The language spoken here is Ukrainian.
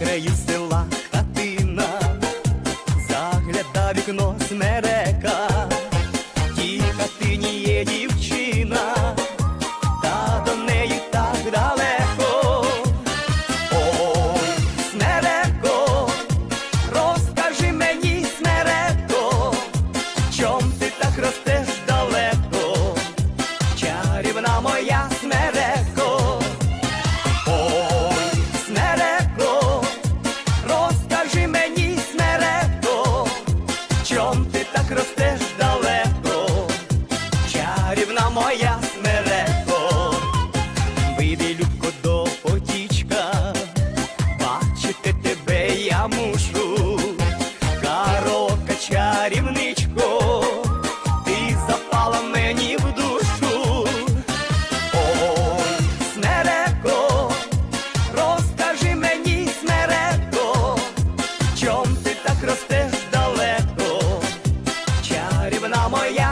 краю села хатина, загляда вікно смерека, тій хатині є дівчина, та до неї так далеко. Ой, смереко, розкажи мені, смереко, чом ти так ростеш далеко, чарівна моя ти так ростеш далеко, чарівна моя смереко, вийди, любко, до потічка, бачити тебе я мушу, карока чарівничко, моя